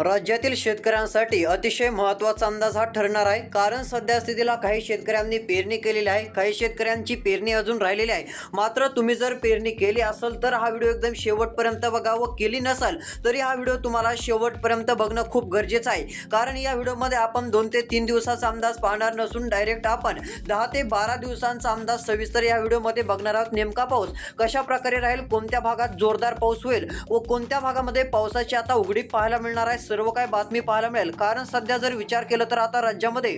राज्यातील शेतकऱ्यांसाठी अतिशय महत्त्वाचा अंदाज हा ठरणार आहे. कारण सध्या स्थितीला काही शेतकऱ्यांनी पेरणी केलेली आहे. काही शेतकऱ्यांची पेरणी अजून राहिलेली आहे. मात्र तुम्ही जर पेरणी केली असेल तर हा व्हिडिओ एकदम शेवटपर्यंत बघा व केली नसेल तरी हा व्हिडिओ तुम्हाला शेवटपर्यंत बघणं खूप गरजेचं आहे. कारण या व्हिडिओमध्ये आपण दोन ते तीन दिवसाचा अंदाज पाहणार नसून डायरेक्ट आपण दहा ते बारा दिवसांचा अंदाज सविस्तर या व्हिडिओमध्ये बघणार आहोत. नेमका पाऊस कशा प्रकारे राहील? कोणत्या भागात जोरदार पाऊस होईल? व कोणत्या भागामध्ये पावसाची आता उघडीप पाहायला मिळणार आहे? सर्व काही बातमी पाहायला मिळेल. कारण सध्या जर विचार केला तर आता राज्यामध्ये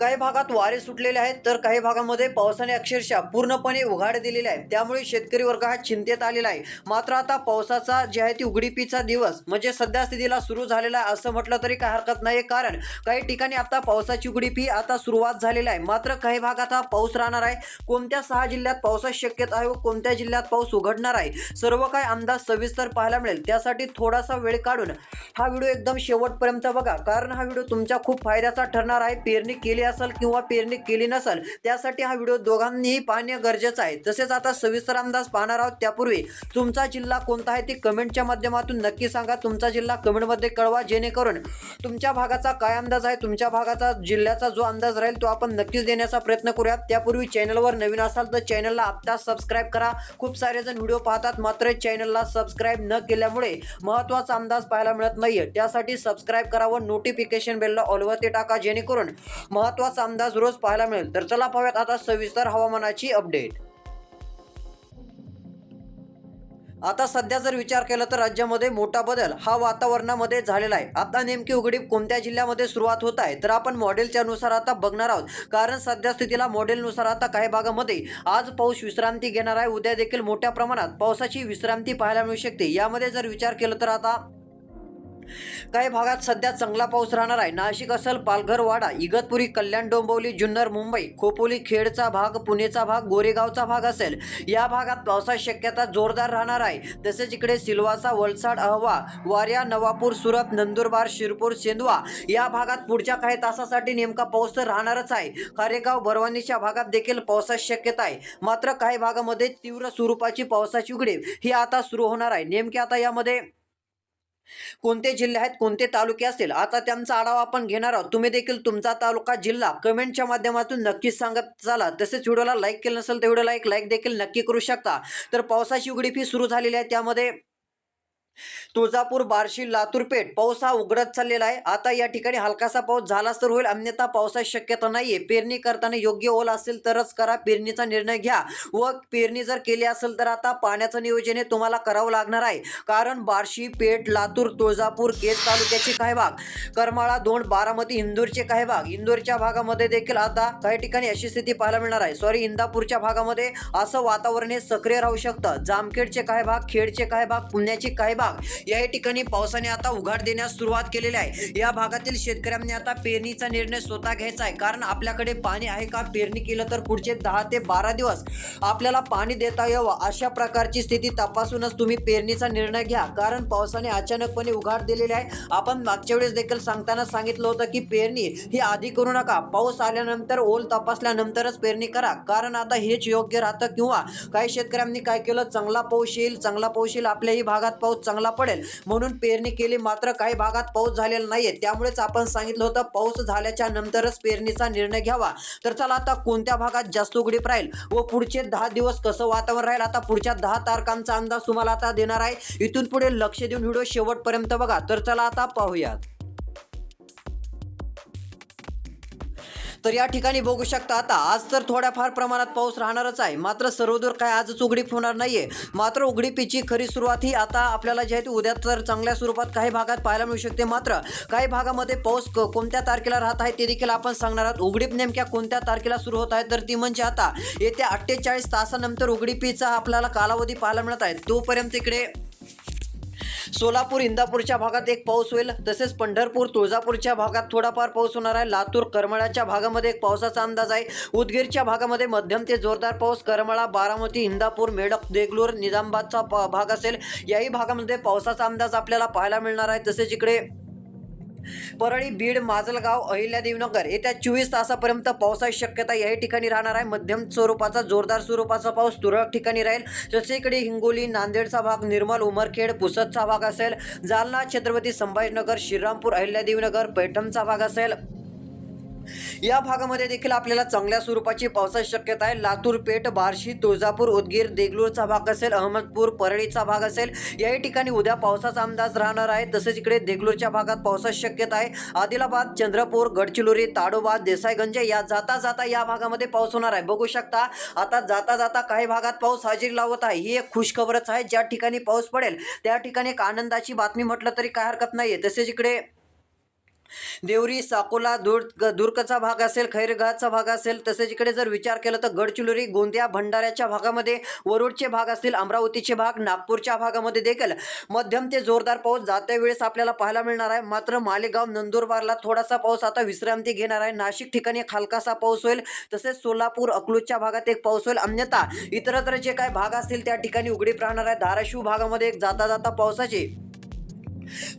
काही भागात वारे सुटलेले आहेत तर काही भागामध्ये पावसाने अक्षरशः पूर्णपणे उघाड दिलेले आहे त्यामुळे शेतकरी वर्ग हा चिंतेत आलेला आहे. मात्र आता पावसाचा जे आहे ती उघडीपीचा दिवस म्हणजे सध्या स्थितीला सुरू झालेला आहे असं म्हटलं तरी काही हरकत नाही. कारण काही ठिकाणी आता पावसाची उघडीपी आता सुरुवात झालेली आहे. मात्र काही भागात हा पाऊस राहणार आहे. कोणत्या सहा जिल्ह्यात पावसाची शक्यता आहे व कोणत्या जिल्ह्यात पाऊस उघडणार आहे? सर्व काही अंदाज सविस्तर पाहायला मिळेल. त्यासाठी थोडासा वेळ काढून हा व्हिडिओ एकदम शेवटपर्यंत बघा. कारण हा व्हिडिओ तुमच्या खूप फायद्याचा ठरणार आहे. पेरणी केली असेल किंवा पेरणी केली नसेल त्यासाठी हा व्हिडिओ दोघांनीही पाहणे गरजेचं आहे. तसेच आता सविस्तर अंदाज पाहणार आहोत त्यापूर्वी तुमचा जिल्हा कोणता आहे ते कमेंटच्या माध्यमातून नक्की सांगा. तुमचा जिल्हा कमेंटमध्ये कळवा जेणेकरून तुमच्या भागाचा काय अंदाज आहे तुमच्या भागाचा जिल्ह्याचा जो अंदाज राहील तो आपण नक्कीच देण्याचा प्रयत्न करूयात. त्यापूर्वी चॅनलवर नवीन असाल तर चॅनलला आत्ता सबस्क्राईब करा. खूप सारे जण व्हिडिओ पाहतात मात्र चॅनलला सबस्क्राईब न केल्यामुळे महत्त्वाचा अंदाज पाहायला मिळत नाही त्यासाठी सबस्क्राईब करा व नोटिफिकेशन बेलला ऑलवरती टाका जेणेकरून महत्त्वाचा अंदाज रोज पाहायला मिळेल. तर चला पाहूयात आता सविस्तर हवामानाची अपडेट आता सध्या जर विचार केला तर राज्यामध्ये मोठा बदल हा वातावरणामध्ये झालेला आहे. आता नेमकी उघडीप कोणत्या जिल्ह्यामध्ये सुरुवात होत आहे? तर आपण मॉडेलच्या नुसार आता बघणार आहोत. कारण सध्या स्थितीला मॉडेलनुसार आता काही भागामध्ये आज पाऊस विश्रांती घेणार आहे. उद्या देखील मोठ्या प्रमाणात पावसाची विश्रांती पाहायला मिळू शकते. यामध्ये जर विचार केला तर आता काही भागात सध्या चांगला पाऊस राहणार आहे. नाशिक असल पालघर वाडा इगतपुरी कल्याण डोंबवली जुन्नर मुंबई खोपोली खेडचा भाग पुणेचा भाग गोरेगावचा भाग असेल. या भागात पावसाची शक्यता जोरदार राहणार आहे. तसेच इकडे सिलवासा वलसाड अहवा वाऱ्या नवापूर सुरत नंदुरबार शिरपूर सेंदवा या भागात पुढच्या काही तासासाठी नेमका पाऊस तर राहणारच आहे. खारेगाव बरवानीच्या भागात देखील पावसाची शक्यता आहे. मात्र काही भागामध्ये तीव्र स्वरूपाची पावसाची उघडीप ही आता सुरू होणार आहे. नेमके आता यामध्ये कोणते जिल्हे आहेत कोणते तालुके असतील आता त्यांचा आढावा आपण घेणार आहोत. तुम्ही देखील तुमचा तालुका जिल्हा कमेंटच्या माध्यमातून नक्कीच सांगत चाला. तसेच व्हिडिओला लाईक केलं नसेल तर व्हिडिओला एक लाईक देखील नक्की करू शकता. तर पावसाची उघडी फी सुरू झालेली आहे त्यामध्ये तुळजापूर बार्शी लातूर पेठ पाऊस हा उघडत चाललेला आहे. आता या ठिकाणी हलकासा पाऊस झालाच तर होईल. अन्यथा पावसाची शक्यता नाहीये. पेरणी करताना योग्य ओल असेल तरच करा. पेरणीचा निर्णय घ्या व पेरणी जर केली असेल तर आता पाण्याचं नियोजन हे तुम्हाला करावं लागणार आहे. कारण बार्शी पेठ लातूर तुळजापूर केज तालुक्याचे काही भाग करमाळा दोंड बारामती इंदूरचे काही भाग इंदूरच्या भागामध्ये देखील आता काही ठिकाणी अशी स्थिती पाहायला मिळणार आहे. सॉरी इंदापूरच्या भागामध्ये असं वातावरण हे सक्रिय राहू शकतं. जामखेडचे काही भाग खेडचे काही भाग पुण्याचे काही भाग या ठिकाणी पावसाने आता उघाड देण्यास सुरुवात केलेली आहे. या भागातील शेतकऱ्यांनी आता पेरणीचा निर्णय स्वतः घ्यायचा आहे. कारण आपल्याकडे पाणी आहे का? पेरणी केलं तर पुढचे दहा ते बारा दिवस आपल्याला पाणी देता यावं. अशा प्रकारची स्थिती तपासूनच तुम्ही पेरणीचा निर्णय घ्या. कारण पावसाने अचानकपणे उघाड दिलेली आहे. आपण मागच्या वेळेस देखील सांगताना सांगितलं होतं की पेरणी ही आधी करू नका. पाऊस आल्यानंतर ओल तपासल्यानंतरच पेरणी करा. कारण आता हेच योग्य राहतं किंवा काही शेतकऱ्यांनी काय केलं? चांगला पाऊस येईल. चांगला पाऊस येईल. आपल्याही भागात पाऊस चांगला पडेल. म्हणून पेरणी केली मात्र काही भागात पाऊस झालेला नाहीये. त्यामुळेच आपण सांगितलं होतं पाऊस झाल्याच्या नंतरच पेरणीचा निर्णय घ्यावा. तर चला आता कोणत्या भागात जास्त उघडीप राहील व पुढचे दहा दिवस कसं वातावरण राहील? आता पुढच्या दहा तारखांचा अंदाज तुम्हाला आता देणार आहे. इथून पुढे लक्ष देऊन व्हिडिओ शेवटपर्यंत बघा. तर चला आता पाहूयात. तर या ठिकाणी बघू शकता आता आज तर थोड्याफार प्रमाणात पाऊस राहणारच आहे. मात्र सर्वदूर काय आजच उघडीप होणार नाहीये. मात्र उघडीपीची खरी सुरुवात ही आता आपल्याला जी आहे ती उद्या तर चांगल्या स्वरूपात काही भागात पाहायला मिळू शकते. मात्र काही भागामध्ये पाऊस क- कोणत्या तारखेला राहत आहे ते देखील आपण सांगणार आहोत. उघडीप नेमक्या कोणत्या तारखेला सुरू होत आहे तर ती म्हणजे आता येत्या अठ्ठेचाळीस तासानंतर उघडीपीचा आपल्याला कालावधी पाहायला मिळत आहे. तोपर्यंत इकडे सोलापूर इंदापूरच्या भागात एक पाऊस होईल. तसेच पंढरपूर तुळजापूरच्या भागात थोडाफार पाऊस होणार आहे. लातूर करमळाच्या भागामध्ये एक पावसाचा अंदाज आहे. उदगीरच्या भागामध्ये मध्यम ते जोरदार पाऊस. करमळा बारामती इंदापूर मेडक देगलूर निजामाबादचा प- भाग असेल. याही भागामध्ये पावसाचा अंदाज आपल्याला पाहायला मिळणार आहे. तसेच इकडे परळी बीड माजलगाव अहिल्यादेवनगर येत्या चोवीस तासापर्यंत पावसाची शक्यता याही ठिकाणी राहणार आहे. मध्यम स्वरूपाचा जोरदार स्वरूपाचा पाऊस तुरळक ठिकाणी राहील. जसे इकडे हिंगोली नांदेडचा भाग निर्मल उमरखेड पुसदचा भाग असेल. जालना छत्रपती संभाजीनगर श्रीरामपूर अहिल्यादेवनगर पैठणचा भाग असेल. या भागामध्ये देखील आपल्याला चांगल्या स्वरूपाची पावसाची शक्यता आहे. लातूर पेठ बार्शी तुळजापूर उदगीर देगलूरचा भाग असेल अहमदपूर परळीचा भाग असेल. याही ठिकाणी उद्या पावसाचा अंदाज राहणार आहे. तसेच इकडे देगलूरच्या भागात पावसाची शक्यता आहे. आदिलाबाद चंद्रपूर गडचिरोली ताडोबा देसाईगंज या जाता जाता या भागामध्ये पाऊस होणार आहे. बघू शकता आता जाता जाता काही भागात पाऊस हजेरी लावत आहे. ही एक खुशखबरच आहे. ज्या ठिकाणी पाऊस पडेल त्या ठिकाणी एक आनंदाची बातमी म्हटलं तरी काय हरकत नाहीये. तसेच इकडे देवरी साकोला दुर्ग दुर्गचा भाग असेल खैरगावचा भाग असेल तसेच इकडे जर विचार केला तर गडचिरोली गोंदिया भंडाऱ्याच्या भागामध्ये वरुडचे भाग असतील अमरावतीचे भाग नागपूरच्या भागामध्ये देखील मध्यम ते जोरदार पाऊस जात्या वेळेस आपल्याला पाहायला मिळणार आहे. मात्र मालेगाव नंदुरबारला थोडासा पाऊस आता विश्रांती घेणार आहे. नाशिक ठिकाणी एक पाऊस होईल तसेच सोलापूर अकलूजच्या भागात एक पाऊस होईल. अन्यथा इतरत्र जे काही भाग असतील त्या ठिकाणी उघडीप राहणार आहे. धाराशिव भागामध्ये एक जाता जाता पावसाची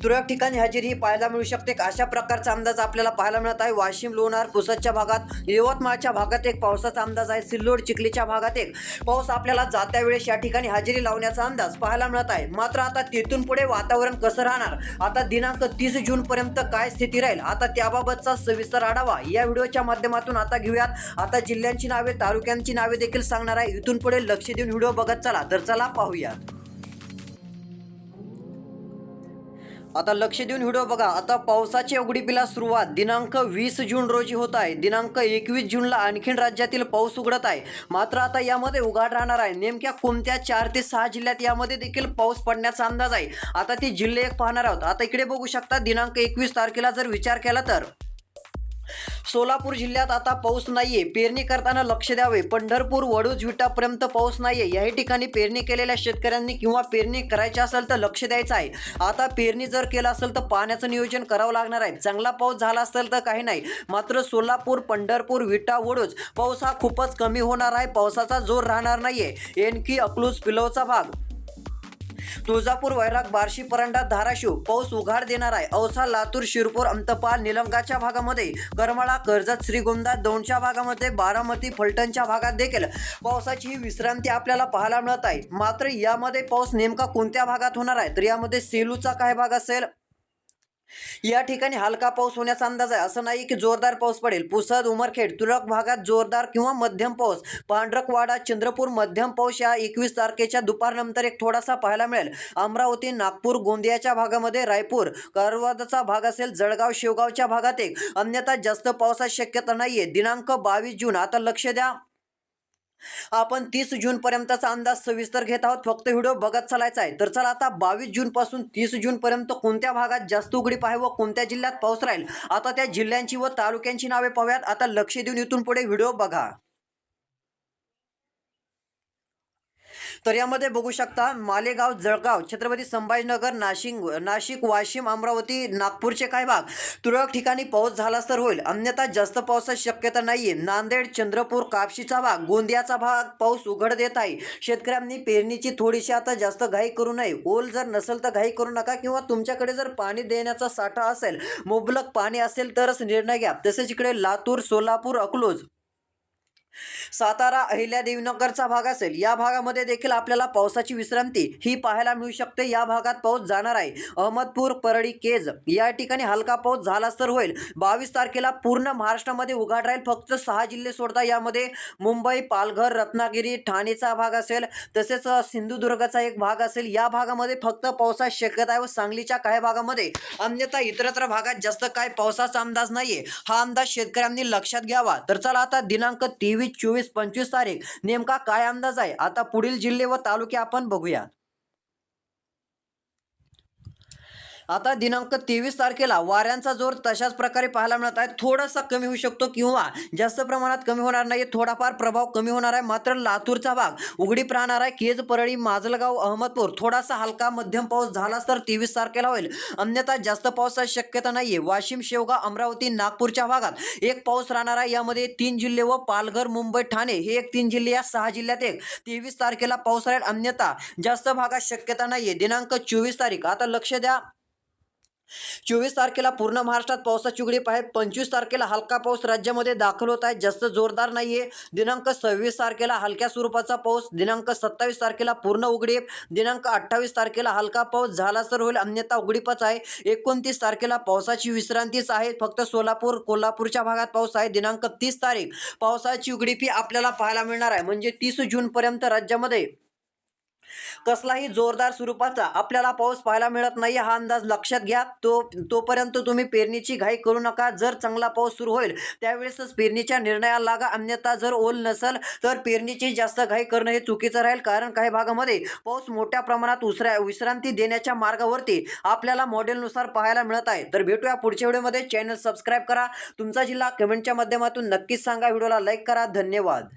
तुरळक ठिकाणी हजेरी ही पाहायला मिळू शकते. अशा प्रकारचा अंदाज आपल्याला पाहायला मिळत आहे. वाशिम लोणार पुसदच्या भागात यवतमाळच्या भागात एक पावसाचा अंदाज आहे. सिल्लोड चिखलीच्या भागात एक पाऊस आपल्याला जात्या वेळेस या ठिकाणी हजेरी लावण्याचा अंदाज पाहायला मिळत आहे. मात्र आता तिथून पुढे वातावरण कसं राहणार? आता दिनांक तीस जून पर्यंत काय स्थिती राहील? आता त्याबाबतचा सविस्तर आढावा या व्हिडिओच्या माध्यमातून आता घेऊयात. आता जिल्ह्यांची नावे तालुक्यांची नावे देखील सांगणार आहे. इथून पुढे लक्ष देऊन व्हिडिओ बघत चला. तर चला पाहूयात. आता लक्ष देऊन व्हिडिओ बघा. आता पावसाच्या उघडीपीला सुरुवात. दिनांक वीस जून रोजी होत आहे. दिनांक एकवीस जूनला आणखीन राज्यातील पाऊस उघडत आहे. मात्र आता यामध्ये उघाड राहणार आहे. नेमक्या कोणत्या चार ते सहा जिल्ह्यात यामध्ये देखील पाऊस पडण्याचा अंदाज आहे? आता ते जिल्हे एक पाहणार आहोत. आता इकडे बघू शकता दिनांक एकवीस तारखेला जर विचार केला तर. सोलापूर जिल्ह्यात आता पाऊस नाहीये. पेरणी करताना लक्ष द्यावे. पंढरपूर वडूज विटापर्यंत पाऊस नाहीये. याही ठिकाणी पेरणी केलेल्या शेतकऱ्यांनी किंवा पेरणी करायची असेल तर लक्ष द्यायचं आहे. आता पेरणी जर केलं असेल तर पाण्याचं नियोजन करावं लागणार आहे. चांगला पाऊस झाला असेल तर काही नाही. मात्र सोलापूर पंढरपूर विटा वडूज पाऊस हा खूपच कमी होणार आहे. पावसाचा जोर राहणार नाहीये. एनकी अकलूज पिलवचा भाग. तुळजापूर वैराग बार्शी परंडा धाराशिव पाऊस उघाड देणार आहे. औसा लातूर शिरपूर अंतपाल निलंगाच्या भागामध्ये करमाळा कर्जत श्रीगोंदा दोनच्या भागामध्ये बारामती फलटणच्या भागात देखील पावसाची ही विश्रांती आपल्याला पाहायला मिळत आहे. मात्र यामध्ये पाऊस नेमका कोणत्या भागात होणार आहे? तर यामध्ये सेलूचा काय भाग असेल? या ठिकाणी हलका पाऊस होण्याचा अंदाज आहे. असं नाही की जोरदार पाऊस पडेल. पुसद उमरखेड तुरळक भागात जोरदार किंवा मध्यम पाऊस. पांढरकवाडा चंद्रपूर मध्यम पाऊस या एकवीस तारखेच्या दुपारनंतर एक थोडासा पाहायला मिळेल. अमरावती नागपूर गोंदियाच्या भागामध्ये रायपूर करवादाचा भाग असेल जळगाव शेवगावच्या भागात एक. अन्यथा जास्त पावसाची शक्यता नाहीये. दिनांक बावीस जून. आता लक्ष द्या. आपण तीस जून पर्यंतचा अंदाज सविस्तर घेत आहोत. फक्त व्हिडिओ बघत चालायचा आहे. तर चला आता बावीस जून पासून तीस जून पर्यंत कोणत्या भागात जास्त उघडीप आहे व कोणत्या जिल्ह्यात पाऊस राहील? आता त्या जिल्ह्यांची व तालुक्यांची नावे पाहूयात. आता लक्ष देऊन इथून पुढे व्हिडिओ बघा. तर यामध्ये बघू शकता मालेगाव जळगाव छत्रपती संभाजीनगर नाशिक नाशिक वाशिम अमरावती नागपूरचे काही भाग तुरळक ठिकाणी पाऊस झालाच तर होईल. अन्यथा जास्त पावसाची शक्यता नाहीये. नांदेड चंद्रपूर कापशीचा भाग गोंदियाचा भाग पाऊस उघड देत आहे. शेतकऱ्यांनी पेरणीची थोडीशी आता जास्त घाई करू नये. ओल जर नसेल तर घाई करू नका किंवा तुमच्याकडे जर पाणी देण्याचा साठा असेल मुबलक पाणी असेल तरच निर्णय घ्या. तसेच इकडे लातूर सोलापूर अकलूज सातारा अहिल्यादेवीनगरचा भाग असेल या भागामध्ये देखील आपल्याला पावसाची विश्रांती ही पाहायला मिळू शकते. या भागात पाऊस जाणार आहे. अहमदपूर परळी केज या ठिकाणी हलका पाऊस झालाच तर होईल. बावीस तारखेला पूर्ण महाराष्ट्रामध्ये उघाड राहील. फक्त सहा जिल्हे सोडता यामध्ये मुंबई पालघर रत्नागिरी ठाणेचा भाग असेल तसेच सिंधुदुर्गचा एक भाग असेल. या भागामध्ये फक्त पावसाची शक्यता आहे व सांगलीच्या काही भागामध्ये अन्यथा इतरत्र भागात जास्त काय पावसाचा अंदाज नाहीये. हा अंदाज शेतकऱ्यांनी लक्षात घ्यावा. तर चला आता दिनांक तेवीस चोवीस पंचवीस तारीख. नेमका काय अंदाज आहे? आता पुढील जिल्हे व तालुके आपण बघूया आता दिनांक तेवीस तारखेला वाऱ्यांचा जोर तशाच प्रकारे पाहायला मिळत आहे. थोडासा कमी होऊ शकतो किंवा जास्त प्रमाणात कमी होणार नाही थोडाफार प्रभाव कमी होणार आहे. मात्र लातूरचा भाग उघडीप राहणार आहे. केज परळी माजलगाव अहमदपूर थोडासा हलका मध्यम पाऊस झालाच तर तेवीस तारखेला होईल. अन्यथा जास्त पावसाची शक्यता नाहीये. वाशिम शेवगा अमरावती नागपूरच्या भागात एक पाऊस राहणार आहे. यामध्ये तीन जिल्हे व पालघर मुंबई ठाणे हे एक तीन जिल्हे या सहा जिल्ह्यात एक. तेवीस तारखेला पाऊस राहील. अन्यथा जास्त भागात शक्यता नाहीये. दिनांक चोवीस तारीख. आता लक्ष द्या. चोवीस तारखेला पूर्ण महाराष्ट्रात पावसाची उघडीप आहे. पंचवीस तारखेला हलका पाऊस राज्यामध्ये दाखल होत आहे. जास्त जोरदार नाहीये. दिनांक सव्वीस तारखेला हलक्या स्वरूपाचा पाऊस. दिनांक सत्तावीस तारखेला पूर्ण उघडीप. दिनांक अठ्ठावीस तारखेला हलका पाऊस. झाला तर होईल. अन्यथा उघडीपच आहे. एकोणतीस तारखेला पावसाची विश्रांतीच आहे. फक्त सोलापूर कोल्हापूरच्या भागात पाऊस आहे. दिनांक तीस तारीख पावसाची उघडीपी आपल्याला पाहायला मिळणार आहे. म्हणजे तीस जूनपर्यंत राज्यामध्ये कसलाही जोरदार स्वरूपाचा आपल्याला पाऊस पाहायला मिळत नाही हा अंदाज लक्षात घ्या. तो तोपर्यंत तुम्ही पेरणीची घाई करू नका. जर चांगला पाऊस सुरू होईल त्यावेळेसच पेरणीच्या निर्णयाला लागा. अन्यथा जर ओल नसेल तर पेरणीची जास्त घाई करणं हे चुकीचं राहील. कारण काही भागामध्ये पाऊस मोठ्या प्रमाणात उसरा विश्रांती देण्याच्या मार्गावरती आपल्याला मॉडेलनुसार पाहायला मिळत आहे. तर भेटूया पुढच्या व्हिडिओमध्ये. चॅनल सबस्क्राईब करा. तुमचा जिल्हा कमेंटच्या माध्यमातून नक्कीच सांगा. व्हिडिओला लाईक करा. धन्यवाद.